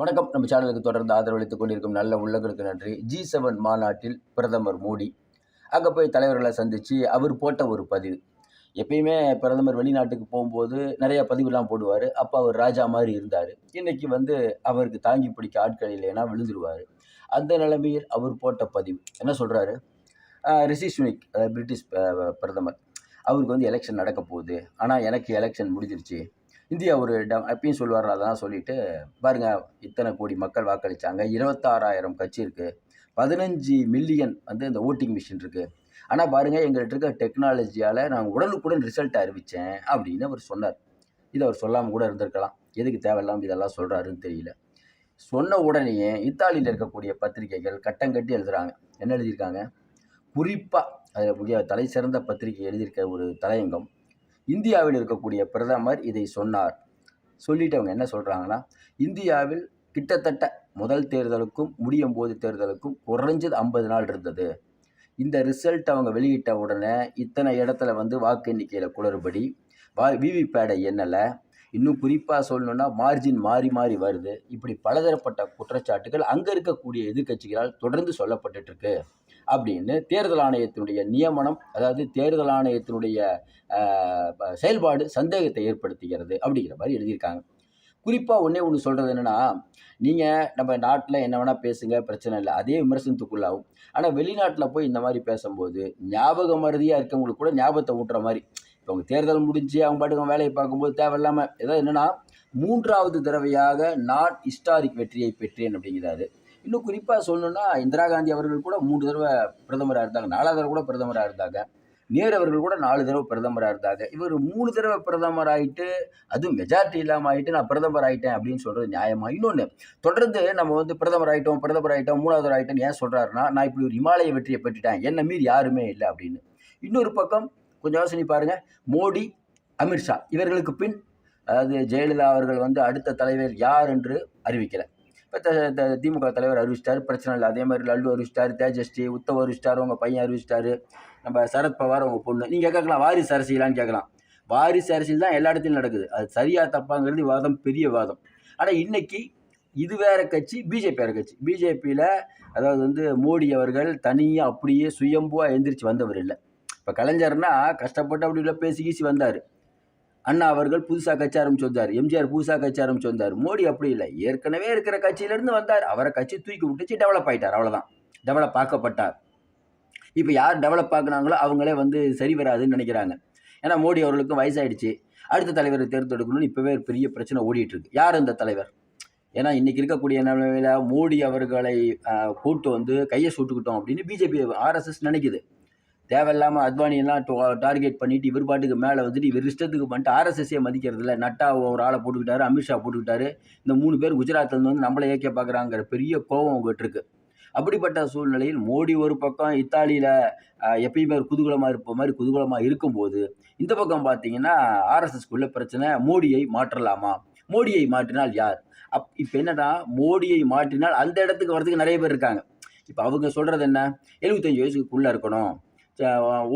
வணக்கம். நம்ம சேனலுக்கு தொடர்ந்து ஆதரவளித்துக் கொண்டிருக்கும் நல்ல உள்ளங்களுக்கு நன்றி. ஜி செவன் மாநாட்டில் பிரதமர் மோடி. அங்கே போய் தலைவர்களை சந்தித்து அவர் போட்ட ஒரு பதிவு. எப்பயுமே பிரதமர் வெளிநாட்டுக்கு போகும்போது நிறைய பதிவுலாம் போடுவார். அப்போ அவர் ராஜா மாதிரி இருந்தார். இன்றைக்கி வந்து அவருக்கு தாங்கி பிடிக்க ஆட்கள் இல்லைன்னா விழுந்துருவார். அந்த நிலைமையில் அவர் போட்ட பதிவு. என்ன சொல்கிறாரு ரிஷி சுனிக் அதாவது பிரிட்டிஷ் பிரதமர். அவருக்கு வந்து எலெக்ஷன் நடக்க போகுது. ஆனால் எனக்கு எலெக்ஷன் முடிஞ்சிருச்சு. இந்தியா ஒரு டம் அப்பயும் சொல்லுவார் அதெல்லாம் சொல்லிட்டு பாருங்கள் இத்தனை கோடி மக்கள் வாக்களிச்சாங்க இருபத்தாறாயிரம் கட்சி இருக்குது பதினஞ்சு மில்லியன் வந்து இந்த ஓட்டிங் மிஷின் இருக்குது ஆனால் பாருங்கள் எங்கள்கிட்ட இருக்க டெக்னாலஜியால் நான் உடனுக்குடன் ரிசல்ட் அறிவித்தேன் அப்படின்னு அவர் சொன்னார். இது அவர் சொல்லாமல் கூட இருந்திருக்கலாம். எதுக்கு தேவையில்லாமல் இதெல்லாம் சொல்கிறாருன்னு தெரியல. சொன்ன உடனேயே இத்தாலியில் இருக்கக்கூடிய பத்திரிகைகள் கட்டங்கட்டி எழுதுகிறாங்க என்ன எழுதியிருக்காங்க? குறிப்பாக அதில் முக்கிய தலை சிறந்த பத்திரிகை எழுதியிருக்க ஒரு தலையங்கம் இந்தியாவில் இருக்கக்கூடிய பிரதமர் இதை சொன்னார். சொல்லிட்டு அவங்க என்ன சொல்கிறாங்கன்னா இந்தியாவில் கிட்டத்தட்ட முதல் தேர்தலுக்கும் முடியும் போது தேர்தலுக்கும் குறைஞ்சது ஐம்பது நாள் இருந்தது. இந்த ரிசல்ட் அவங்க வெளியிட்ட உடனே இத்தனை இடத்துல வந்து வாக்கு எண்ணிக்கையில் குளறுபடி. வா விவிபேடை எண்ணலை. இன்னும் குறிப்பாக சொல்லணுன்னா மார்ஜின் மாறி மாறி வருது. இப்படி பலதரப்பட்ட குற்றச்சாட்டுகள் அங்கே இருக்கக்கூடிய எதிர்க்கட்சிகளால் தொடர்ந்து சொல்லப்பட்டுருக்கு அப்படின்னு தேர்தல் ஆணையத்தினுடைய நியமனம் அதாவது தேர்தல் ஆணையத்தினுடைய செயல்பாடு சந்தேகத்தை ஏற்படுத்துகிறது அப்படிங்கிற மாதிரி எழுதியிருக்காங்க. குறிப்பாக ஒன்றே ஒன்று சொல்கிறது என்னென்னா நீங்கள் நம்ம நாட்டில் என்ன வேணால் பேசுங்க பிரச்சனை இல்லை. அதே விமர்சனத்துக்குள்ளாகும் ஆனால் வெளிநாட்டில் போய் இந்த மாதிரி பேசும்போது ஞாபக மருதியாக இருக்கவங்களுக்கு கூட ஞாபகத்தை ஊட்டுற மாதிரி. இப்போ அவங்க தேர்தல் முடிஞ்சு அவங்க பாட்டுக்கு வேலையை பார்க்கும்போது தேவையில்லாமல் ஏதாவது என்னென்னா மூன்றாவது தடவையாக நான் ஹிஸ்டாரிக் வெற்றியை பெற்றேன் அப்படிங்கிறாரு. இன்னும் குறிப்பாக சொல்லணும்னா இந்திரா காந்தி அவர்கள் கூட மூன்று தடவை பிரதமராக இருந்தாங்க. நாலாவது தடவை கூட பிரதமராக இருந்தாங்க. நேரு அவர்கள் கூட நாலு தடவை பிரதமராக இருந்தாங்க. இவர் மூணு தடவை பிரதமர் ஆகிட்டு அதுவும் மெஜாரிட்டி இல்லாமல் ஆயிட்டு நான் பிரதமர் ஆகிட்டேன் அப்படின்னு சொல்கிறது நியாயமா? இன்னொன்று தொடர்ந்து நம்ம வந்து பிரதமர் ஆயிட்டோம் பிரதமர் ஆகிட்டோம் மூணாவது ஆயிட்டோம் ஏன் சொல்கிறாருன்னா நான் இப்படி ஒரு இமாலய வெற்றியை பெற்றுட்டேன் என்னை மீறி யாருமே இல்லை அப்படின்னு. இன்னொரு பக்கம் கொஞ்சம் யோசனை பாருங்கள் மோடி அமித்ஷா இவர்களுக்கு பின் அதாவது ஜெயலலிதா அவர்கள் வந்து அடுத்த தலைவர் யார் என்று அறிவிக்கலை. இப்போ திமுக தலைவர் அறிவிச்சிட்டார் பிரச்சனை இல்லை. அதே மாதிரி லல்லு அறிவிச்சிட்டார் தேஜஸ்ரீ உத்தவ் அறிவிச்சிட்டார் உங்கள் பையன் அறிவிச்சிட்டாரு நம்ம சரத்பவார் உங்கள் பொண்ணு. நீங்கள் கேட்கலாம் வாரிசு அரசியலான்னு கேட்கலாம். வாரிசு அரசியல் தான் எல்லா இடத்துலையும் நடக்குது. அது சரியாக தப்பாங்கிறது வாதம் பெரிய வாதம். ஆனால் இன்றைக்கி இது வேறு கட்சி பிஜேபி வேறு கட்சி. பிஜேபியில் அதாவது வந்து மோடி அவர்கள் தனியாக அப்படியே சுயம்புவாக எந்திரிச்சு வந்தவர் இல்லை. இப்போ கலைஞர்னா கஷ்டப்பட்டு அப்படி உள்ள பேசி கீசி வந்தார். அண்ணா அவர்கள் புதுசாக கட்சி ஆரம்பிச்சு வந்தார் எம்ஜிஆர் புதுசாக கட்சி ஆரம்பிச்சு வந்தார் மோடி அப்படி இல்லை. ஏற்கனவே இருக்கிற கட்சியிலேருந்து வந்தார். அவரை கட்சி தூக்கி விட்டுச்சு டெவலப் ஆகிட்டார் அவ்வளோதான் டெவலப் ஆக்கப்பட்டார். இப்போ யார் டெவலப் ஆக்குனாங்களோ அவங்களே வந்து சரி வராதுன்னு நினைக்கிறாங்க. ஏன்னா மோடி அவர்களுக்கும் வயசாயிடுச்சு. அடுத்த தலைவரை தேர்ந்தெடுக்கணும்னு இப்போவே பெரிய பிரச்சனை ஓடிட்டுருக்கு யார் அந்த தலைவர்? ஏன்னா இன்றைக்கி இருக்கக்கூடிய நிலைமையில் மோடி அவர்களை கூட்டு வந்து கையை சுட்டுக்கிட்டோம் அப்படின்னு பிஜேபி ஆர்எஸ்எஸ் நினைக்குது. தேவையில்லாமல் அத்வானியெல்லாம் டார்கெட் பண்ணிட்டு இவர் பாட்டுக்கு மேலே வந்துட்டு இவர் இஷ்டத்துக்கு பண்ணிட்டு ஆர்எஸ்எஸ்ஸே மதிக்கிறது இல்லை நட்டா ஒரு ஆளை போட்டுக்கிட்டாரு அமித்ஷா போட்டுக்கிட்டாரு. இந்த மூணு பேர் குஜராத்லேருந்து வந்து நம்மளை ஏற்க பார்க்குறாங்கிற பெரிய கோபம் உங்ககிட்ட இருக்கு. அப்படிப்பட்ட சூழ்நிலையில் மோடி ஒரு பக்கம் இத்தாலியில் எப்பயுமே ஒரு குதூகலமாக இருப்ப மாதிரி குதூகலமாக இருக்கும்போது இந்த பக்கம் பார்த்தீங்கன்னா ஆர்எஸ்எஸ்க்குள்ள பிரச்சனை மோடியை மாற்றலாமா? மோடியை மாற்றினால் யார்? அப் இப்போ என்னன்னா மோடியை மாற்றினால் அந்த இடத்துக்கு வரதுக்கு நிறைய பேர் இருக்காங்க. இப்போ அவங்க சொல்கிறது என்ன? எழுபத்தஞ்சு வயசுக்குள்ளே இருக்கணும்.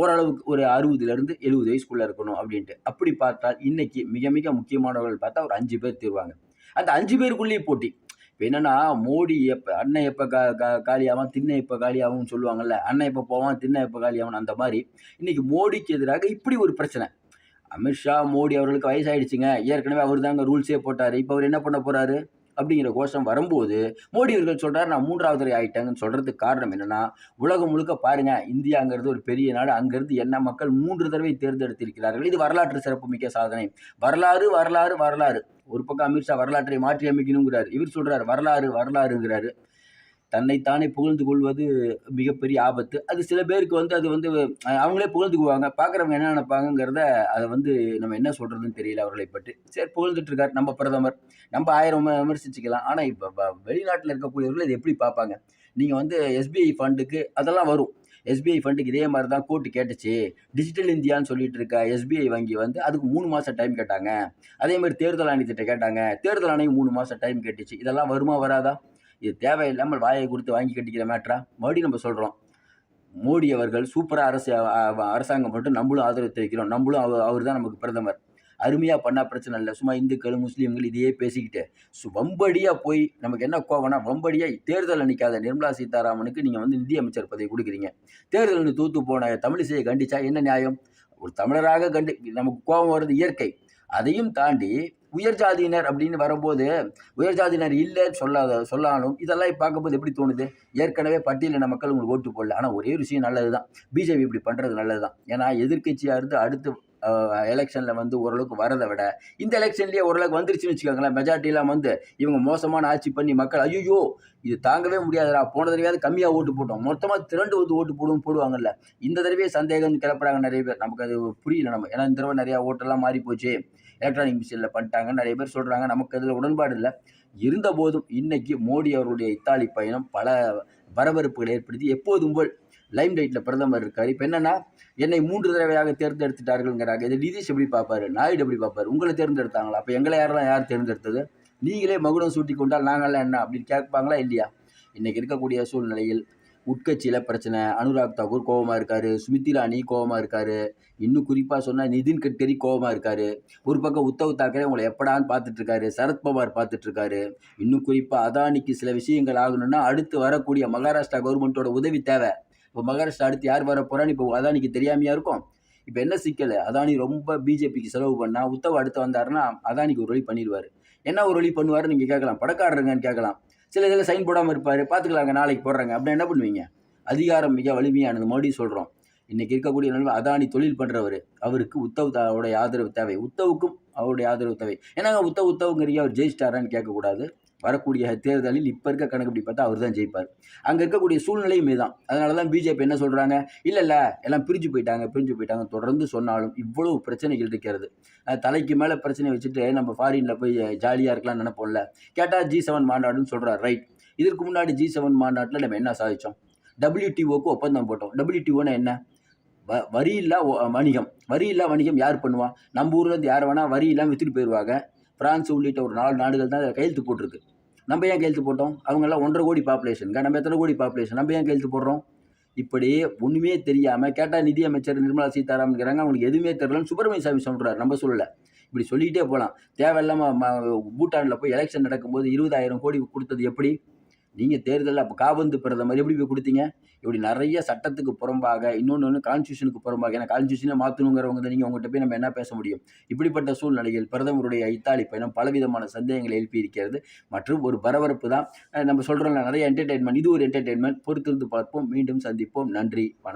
ஓரளவுக்கு ஒரு அறுபதுலேருந்து எழுபது வயசுக்குள்ளே இருக்கணும் அப்படின்ட்டு. அப்படி பார்த்தால் இன்றைக்கி மிக மிக முக்கியமானவர்கள் பார்த்தா ஒரு அஞ்சு பேர் தீர்வாங்க. அந்த அஞ்சு பேருக்குள்ளேயே போட்டி. இப்போ என்னென்னா மோடி எப்போ அண்ணன் எப்போ கா கா காலியாகும் திண்ணை எப்போ காலியாகும்னு சொல்லுவாங்கல்ல அண்ணன் எப்போ போவான் திண்ணை எப்போ காலியாகும் அந்த மாதிரி இன்றைக்கி மோடிக்கு எதிராக இப்படி ஒரு பிரச்சனை. அமித்ஷா மோடி அவர்களுக்கு வயசாயிடுச்சுங்க. ஏற்கனவே அவர் தாங்க ரூல்ஸே போட்டார். இப்போ அவர் என்ன பண்ண போகிறாரு அப்படிங்கிற கோஷம் வரும்போது மோடி அவர்கள் சொல்கிறார் நான் மூன்றாவது துறை ஆயிட்டேங்கன்னு சொல்கிறதுக்கு காரணம் என்னென்னா உலகம் முழுக்க பாருங்கள் இந்தியாங்கிறது ஒரு பெரிய நாடு. அங்கேருந்து என்ன மக்கள் மூன்று தடவை தேர்ந்தெடுத்திருக்கிறார்கள். இது வரலாற்று சிறப்புமிக்க சாதனை. வரலாறு வரலாறு வரலாறு. ஒரு பக்கம் அமித்ஷா வரலாற்றை மாற்றி அமைக்கணுங்கிறார். இவர் சொல்கிறார் வரலாறு வரலாறுங்கிறாரு. தன்னைத்தானே புகழ்ந்து கொள்வது மிகப்பெரிய ஆபத்து. அது சில பேருக்கு வந்து அது வந்து அவங்களே புகழ்ந்துக்குவாங்க பார்க்குறவங்க என்ன நினைப்பாங்கிறத அதை வந்து நம்ம என்ன சொல்கிறதுன்னு தெரியல அவர்களை பற்றி. சரி புகழ்ந்துட்டுருக்கார் நம்ம பிரதமர். நம்ம ஆயிரம் விமர்சிச்சுக்கலாம். ஆனால் இப்போ வெளிநாட்டில் இருக்கக்கூடியவர்கள் இதை எப்படி பார்ப்பாங்க நீங்கள் வந்து எஸ்பிஐ ஃபண்டுக்கு அதெல்லாம் வரும். எஸ்பிஐ ஃபண்டுக்கு இதே மாதிரி தான் கோர்ட்டு கேட்டுச்சு. டிஜிட்டல் இந்தியான்னு சொல்லிட்டு இருக்க எஸ்பிஐ வங்கி வந்து அதுக்கு மூணு மாதம் டைம் கேட்டாங்க. அதே மாதிரி தேர்தல் ஆணையத்திட்ட கேட்டாங்க. தேர்தல் ஆணையம் மூணு மாதம் டைம் கேட்டுச்சு. இதெல்லாம் வருமா வராதா? இது தேவையில்லாமல் வாயை கொடுத்து வாங்கி கட்டிக்கிற மேட்ரா மறுபடியும் நம்ம சொல்கிறோம் மோடி அவர்கள் சூப்பராக அரசு அரசாங்கம் மட்டும் நம்மளும் ஆதரவு தெரிவிக்கிறோம். நம்மளும் அவர் அவர் தான் நமக்கு பிரதமர். அருமையாக பண்ணால் பிரச்சனை இல்லை. சும்மா இந்துக்கள் முஸ்லீம்கள் இதையே பேசிக்கிட்டு சு வம்படியாக போய் நமக்கு என்ன கோவம்னா வம்படியாக தேர்தல் நிற்காத நிர்மலா சீதாராமனுக்கு நீங்கள் வந்து நிதியமைச்சர் பதவி கொடுக்குறீங்க. தேர்தல் தூத்து போன தமிழிசையை கண்டிச்சா என்ன நியாயம்? ஒரு தமிழராக கண்டு நமக்கு கோபம் வருது இயற்கை. அதையும் தாண்டி உயர் ஜாதியினர் அப்படின்னு வரும்போது உயர் ஜாதியினர் இல்லைன்னு சொல்லாத சொல்லாலும் இதெல்லாம் பார்க்கும்போது எப்படி தோணுது? ஏற்கனவே பட்டியலின மக்கள் உங்களுக்கு ஓட்டு போடல. ஆனால் ஒரே விஷயம் நல்லது தான் பிஜேபி இப்படி பண்ணுறது நல்லது தான் ஏன்னா எதிர்க்கட்சியாக இருந்து அடுத்து எலெக்ஷனில் வந்து ஓரளவுக்கு வரதை விட இந்த எலெக்ஷன்லேயே ஓரளவுக்கு வந்துருச்சுன்னு வச்சுக்கோங்களேன். மெஜாரிட்டிலாம் வந்து இவங்க மோசமான ஆட்சி பண்ணி மக்கள் ஐயோ இது தாங்கவே முடியாதுடா. போன தடவையாவது கம்மியாக ஓட்டு போட்டோம். மொத்தமாக திரண்டு வந்து ஓட்டு போடுவோம் போடுவாங்கல்ல. இந்த தடவையே சந்தேகம் கிளப்புறாங்க நிறைய பேர். நமக்கு அது புரியல நம்ம. ஏன்னா இந்த தடவை நிறையா ஓட்டெல்லாம் மாறி போச்சு. எலக்ட்ரானிக் மிஷினில் பண்ணிட்டாங்க நிறைய பேர் சொல்கிறாங்க நமக்கு அதில் உடன்பாடு இல்லை. இருந்த போதும் இன்றைக்கி மோடி அவருடைய இத்தாலி பயணம் பல பரபரப்புகளை ஏற்படுத்தி எப்போதும் போல் லைம் லைட்டில் பிரதமர் இருக்கார். இப்போ என்னன்னா என்னை மூன்று தடவையாக தேர்ந்தெடுத்துட்டார்கள்ங்கிறாங்க. இது நிதிஷ் எப்படி பார்ப்பாரு? நாயுடு எப்படி பார்ப்பாரு? உங்களை தேர்ந்தெடுத்தாங்களா? அப்போ எங்களை யாரெல்லாம் யார் தேர்ந்தெடுத்தது? நீங்களே மகுடம் சூட்டி கொண்டால் நாங்கள்லாம் என்ன அப்படின்னு கேட்பாங்களா இல்லையா? இன்றைக்கி இருக்கக்கூடிய சூழ்நிலையில் உட்கட்சியில் பிரச்சனை. அனுராக் தாக்கூர் கோவமாக இருக்கார். ஸ்மிருதி ராணி கோபமாக இருக்கார். இன்னும் குறிப்பாக சொன்னால் நிதின் கட்கரி கோவமாக இருக்கார். ஒரு பக்கம் உத்தவ் தாக்கரே உங்களை எப்படான்னு பார்த்துட்ருக்காரு. சரத்பவார் பார்த்துட்ருக்காரு. இன்னும் குறிப்பாக அதானிக்கு சில விஷயங்கள் ஆகணும்னா அடுத்து வரக்கூடிய மகாராஷ்டிரா கவர்மெண்ட்டோட உதவி தேவை. இப்போ மகாராஷ்டிரா அடுத்து யார் வர போகிறான்னு இப்போ அதானிக்கு தெரியாமையாக இருக்கும். இப்போ என்ன சிக்கல்? அதானி ரொம்ப பிஜேபிக்கு செலவு பண்ணால் உத்தவ் அடுத்து வந்தாருன்னா அதானிக்கு ஒரு வழி பண்ணிடுவார் என்ன ஒரு வழி பண்ணுவார்னு நீங்கள் கேட்கலாம். படக்காரருங்கன்னு கேட்கலாம். சில இதில் சைன் போடாமல் இருப்பார். பார்த்துக்கலாங்க நாளைக்கு போடுறாங்க. அப்படின்னு என்ன பண்ணுவீங்க? அதிகாரம் மிக வலிமையானது. மோடி சொல்கிறோம் இன்றைக்கி இருக்கக்கூடிய நிலைமை அதானி தொழில் பண்ணுறவர் அவருக்கு உத்தவ் அவருடைய ஆதரவு தேவை. உத்தவுக்கும் அவருடைய ஆதரவு தேவை. ஏன்னாங்க உத்தவ் உத்தவுங்கிறீங்க அவர் ஜெயிச்சிட்டாரான்னு கேட்கக்கூடாது. வரக்கூடிய தேர்தலில் இப்போ இருக்க கணக்குப்படி பார்த்தா அவர் தான் ஜெயிப்பார். அங்கே இருக்கக்கூடிய சூழ்நிலையும் இதுதான். அதனால தான் பிஜேபி என்ன சொல்கிறாங்க இல்லை இல்லை எல்லாம் பிரிஞ்சு போயிட்டாங்க பிரிஞ்சு போயிட்டாங்க. தொடர்ந்து சொன்னாலும் இவ்வளவு பிரச்சனைகள் இருக்கிறது. தலைக்கு மேலே பிரச்சனை வச்சுட்டு நம்ம ஃபாரினில் போய் ஜாலியாக இருக்கலாம்னு நினைப்போம்ல. கேட்டால் ஜி செவன் மாநாடுன்னு சொல்கிறார் ரைட் இதற்கு முன்னாடி ஜி செவன் மாநாட்டில் நம்ம என்ன சாதித்தோம் டபிள்யூடிஓக்கு ஒப்பந்தம் போட்டோம். டபிள்யூடிஓனா என்ன? வ வரி இல்லா வணிகம். வரி இல்லா வணிகம் யார் பண்ணுவான் நம்ம ஊர்லேருந்து யார் வேணால் வரி இல்லாமல் விற்றுட்டு போயிடுவாங்க பிரான்ஸ் உள்ளிட்ட ஒரு நாலு நாடுகள் தான் அதில் கையெழுத்து போட்டிருக்கு. நம்ம ஏன் கையெழுத்து போட்டோம்? அவங்கெல்லாம் ஒன்றரை கோடி பாப்புலேஷனுங்க நம்ம எத்தனை கோடி பாப்புலேஷன் நம்ம ஏன் கையெழுத்து போடுறோம்? இப்படி ஒன்றுமே தெரியாமல் கேட்டால் நிதி அமைச்சர் நிர்மலா சீதாராமன்ங்கிறாங்க அவங்களுக்கு எதுவுமே தெரியலன்னு சுப்பிரமணிய சாமி சொல்கிறார் நம்ம சொல்லலை. இப்படி சொல்லிக்கிட்டே போகலாம் தேவையில்லாமல் பூட்டானில் போய் எலெக்ஷன் நடக்கும்போது இருபதாயிரம் கோடி கொடுத்தது எப்படி? நீங்கள் தேர்தலில் அப்போ காபந்து பிரதமர் எப்படி போய் கொடுத்தீங்க? இப்படி நிறைய சட்டத்துக்கு புறம்பாக இன்னொன்று ஒன்று கான்ஸ்டியூஷனுக்கு புறம்பாக ஏன்னா கான்ஸ்டியூஷனே மாற்றணுங்கிறவங்க தான் நீங்கள் உங்கள்கிட்ட போய் நம்ம என்ன பேச முடியும்? இப்படிப்பட்ட சூழ்நிலையில் பிரதமருடைய இத்தாலி பயணம் பலவிதமான சந்தேகங்களை எழுப்பி இருக்கிறது. மற்றும் ஒரு பரபரப்பு தான். நம்ம சொல்கிறோம்ல நிறைய என்டர்டைன்மெண்ட் இது ஒரு என்டர்டைன்மெண்ட் பொறுத்திருந்து பார்ப்போம். மீண்டும் சந்திப்போம். நன்றி. வணக்கம்.